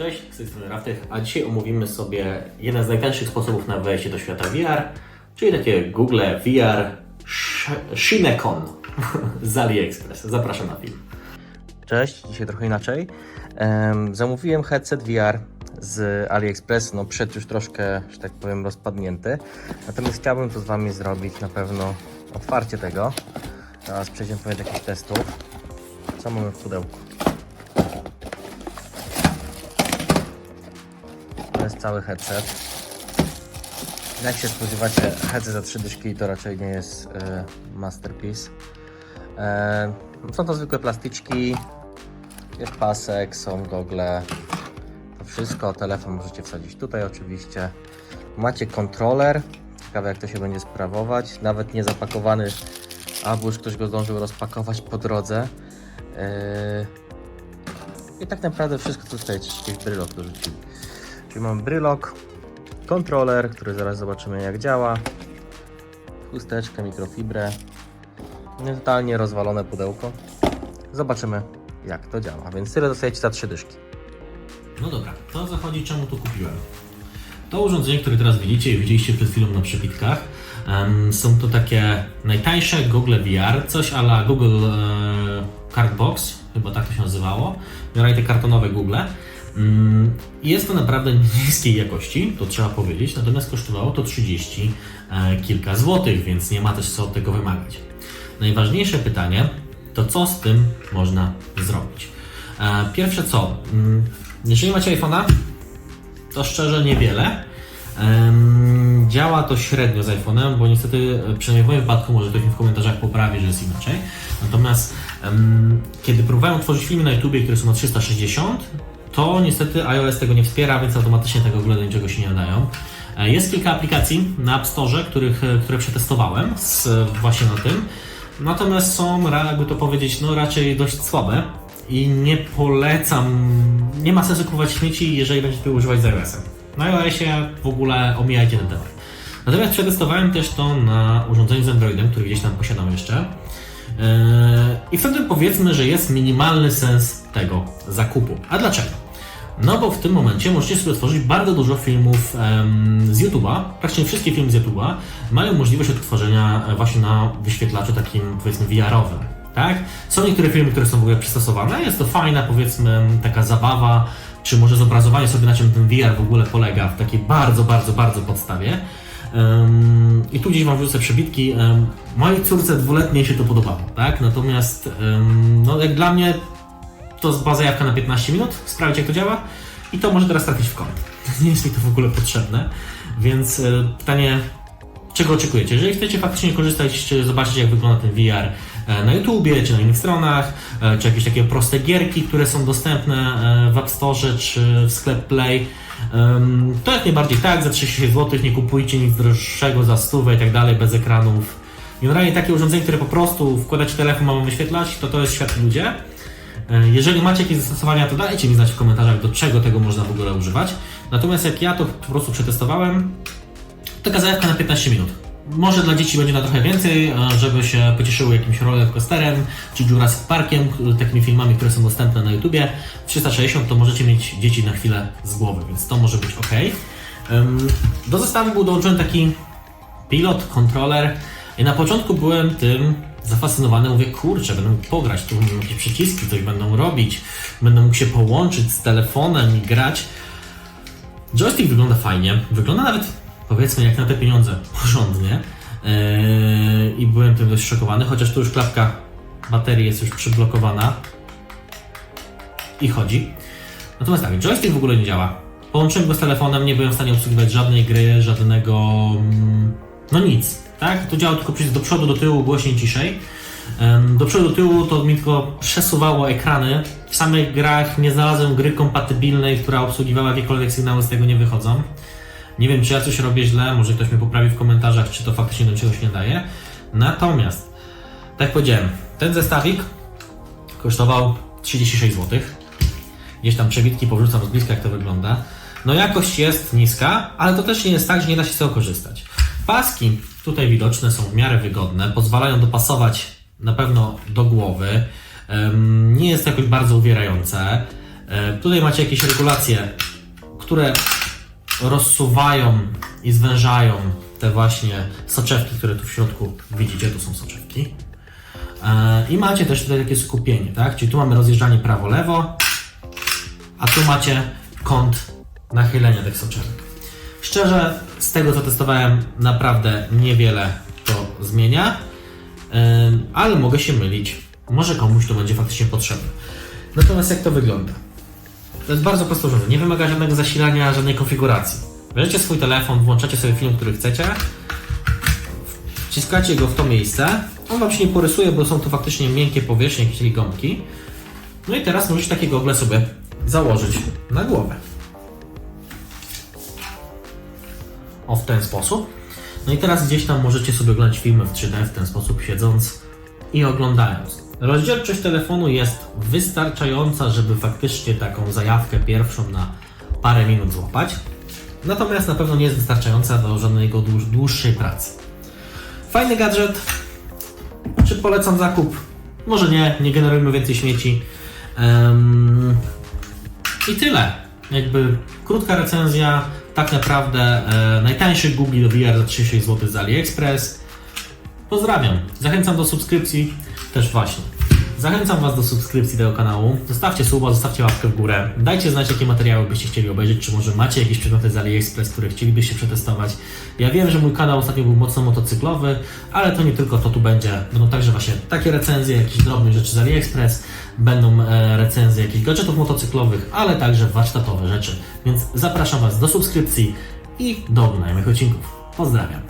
Cześć, z tej strony Raftek, a dzisiaj omówimy sobie jeden z najtańszych sposobów na wejście do świata VR, czyli takie Google VR Sh- Shinecon z AliExpress. Zapraszam na film. Cześć, dzisiaj trochę inaczej. Em, zamówiłem headset VR z AliExpress, no przed już troszkę, że tak powiem, rozpadnięty. Natomiast chciałbym to z Wami zrobić na pewno otwarcie tego. Teraz przejdziemy do jakichś testów. Co mamy w pudełku? Jest cały headset. Jak się spodziewacie, headset za 3 dyszki to raczej nie jest e, masterpiece. E, są to zwykłe plastyczki, jest pasek, są gogle, to wszystko. Telefon możecie wsadzić tutaj oczywiście. Macie kontroler, ciekawe jak to się będzie sprawować. Nawet nie zapakowany, albo już ktoś go zdążył rozpakować po drodze. Yy, I tak naprawdę wszystko tutaj, jakiś brylok dorzucili. Czyli mamy brylok, kontroler, który zaraz zobaczymy jak działa, chusteczkę, mikrofibrę, nie totalnie rozwalone pudełko. Zobaczymy jak to działa, więc tyle dostajecie za trzy dyszki. No dobra, to o co chodzi, czemu to kupiłem? To urządzenie, które teraz widzicie i widzieliście przed chwilą na przebitkach, są to takie najtańsze Google VR, coś ala Google e, Cardbox, chyba tak to się nazywało, miałem te kartonowe Google. Mm, Jest to naprawdę niskiej jakości, to trzeba powiedzieć, natomiast kosztowało to 30 e, kilka złotych, więc nie ma też co od tego wymagać. Najważniejsze pytanie to co z tym można zrobić? E, Pierwsze co, mm, jeżeli macie iPhone'a, to szczerze niewiele. Działa to średnio z iPhone'em, bo niestety, e, przynajmniej w moim wypadku, może ktoś mi w komentarzach poprawi, że jest inaczej. Natomiast kiedy próbowałem tworzyć filmy na YouTube, które są na 360, to niestety iOS tego nie wspiera, więc automatycznie tego w ogóle do niczego się nie nadają. E, Jest kilka aplikacji na App Store, których, e, które przetestowałem z, właśnie na tym. Natomiast są, jakby to powiedzieć, no raczej dość słabe i nie polecam, nie ma sensu kupować śmieci, jeżeli będziecie używać z iOS-em. Na iOSie w ogóle omijajcie ten temat. Natomiast przetestowałem też to na urządzeniu z Androidem, który gdzieś tam posiadam jeszcze. Yy, I wtedy powiedzmy, że jest minimalny sens tego zakupu. A dlaczego? No bo w tym momencie możecie sobie otworzyć bardzo dużo filmów z YouTube'a. Praktycznie wszystkie filmy z YouTube'a mają możliwość odtworzenia e, właśnie na wyświetlaczu takim powiedzmy VR-owym. Tak? Są niektóre filmy, które są w ogóle przystosowane. Jest to fajna powiedzmy taka zabawa, czy może zobrazowanie sobie na czym ten VR w ogóle polega w takiej bardzo, bardzo, bardzo podstawie. I tu gdzieś Wam wrzucę przebitki. Mojej córce dwuletniej się to podobało, tak? Natomiast no, jak dla mnie to jest baza jawka na 15 minut, sprawdzić jak to działa i to może teraz trafić w kąt. Nie jest mi to w ogóle potrzebne, więc y, pytanie, czego oczekujecie? Jeżeli chcecie faktycznie korzystać, czy zobaczyć jak wygląda ten VR e, na YouTubie, czy na innych stronach, e, czy jakieś takie proste gierki, które są dostępne e, w App Store, czy w sklep Play, to jak najbardziej tak, za 30 zł nie kupujcie nic droższego za stówę i tak dalej, bez ekranów. Generalnie takie urządzenie, które po prostu wkładać telefon, mamy wyświetlać, to to jest świat ludzie. Jeżeli macie jakieś zastosowania, to dajcie mi znać w komentarzach, do czego tego można w ogóle używać. Natomiast jak ja to po prostu przetestowałem, taka zajawka na 15 minut. Może dla dzieci będzie na trochę więcej, żeby się pocieszyły jakimś rollercoasterem czy Jurassic Parkiem, takimi filmami, które są dostępne na YouTubie. 360 to możecie mieć dzieci na chwilę z głowy, więc to może być ok. Do zestawu był dołączony taki pilot, kontroler i na początku byłem tym zafascynowany. Mówię, kurczę, będę mógł pograć, tu będą jakieś przyciski, coś będą robić, będę mógł się połączyć z telefonem i grać. Joystick wygląda fajnie, wygląda nawet powiedzmy jak na te pieniądze porządnie Yy, i byłem tym dość szokowany, chociaż tu już klapka baterii jest już przyblokowana i chodzi. Natomiast tak, joystick w ogóle nie działa. Połączyłem go z telefonem, nie byłem w stanie obsługiwać żadnej gry, żadnego. mm, No nic, tak? To działa tylko przycisk do przodu, do tyłu, głośniej, ciszej. Do przodu, do tyłu to mi tylko przesuwało ekrany. W samych grach nie znalazłem gry kompatybilnej, która obsługiwała jakiekolwiek sygnały, z tego nie wychodzą. Nie wiem, czy ja coś robię źle, może ktoś mnie poprawi w komentarzach, czy to faktycznie do czegoś nie daje. Natomiast, tak jak powiedziałem, ten zestawik kosztował 36 zł. Gdzieś tam przebitki powrzucam z bliska, jak to wygląda. No jakość jest niska, ale to też nie jest tak, że nie da się z tego korzystać. Paski tutaj widoczne są w miarę wygodne, pozwalają dopasować na pewno do głowy. Nie jest jakoś bardzo uwierające. E, Tutaj macie jakieś regulacje, które rozsuwają i zwężają te właśnie soczewki, które tu w środku widzicie, tu są soczewki. E, I macie też tutaj takie skupienie, tak? Czyli tu mamy rozjeżdżanie prawo-lewo, a tu macie kąt nachylenia tych soczewek. Szczerze, z tego co testowałem, naprawdę niewiele to zmienia, Ym, ale mogę się mylić. Może komuś to będzie faktycznie potrzebne. Natomiast jak to wygląda? To jest bardzo proste urządzenie. Nie wymaga żadnego zasilania, żadnej konfiguracji. Bierzecie swój telefon, włączacie sobie film, który chcecie, wciskacie go w to miejsce. On Wam się nie porysuje, bo są to faktycznie miękkie powierzchnie, jakieś gąbki. No i teraz możecie takie gogle sobie założyć na głowę. O, w ten sposób. No i teraz gdzieś tam możecie sobie oglądać filmy w 3D w ten sposób siedząc i oglądając. Rozdzielczość telefonu jest wystarczająca, żeby faktycznie taką zajawkę pierwszą na parę minut złapać. Natomiast na pewno nie jest wystarczająca do żadnego dłuż, dłuższej pracy. Fajny gadżet. Czy polecam zakup? Może nie, nie generujmy więcej śmieci. Em, I tyle. Jakby krótka recenzja. Tak naprawdę e, najtańszy Google VR za 36 zł z AliExpress. Pozdrawiam. Zachęcam do subskrypcji. Też właśnie. Zachęcam Was do subskrypcji tego kanału. Zostawcie suba, zostawcie łapkę w górę. Dajcie znać, jakie materiały byście chcieli obejrzeć, czy może macie jakieś przedmioty z AliExpress, które chcielibyście przetestować. Ja wiem, że mój kanał ostatnio był mocno motocyklowy, ale to nie tylko to tu będzie. Będą także właśnie takie recenzje, jakieś drobne rzeczy z AliExpress, będą e, recenzje jakichś gadżetów motocyklowych, ale także warsztatowe rzeczy. Więc zapraszam Was do subskrypcji i do oglądania odcinków. Pozdrawiam.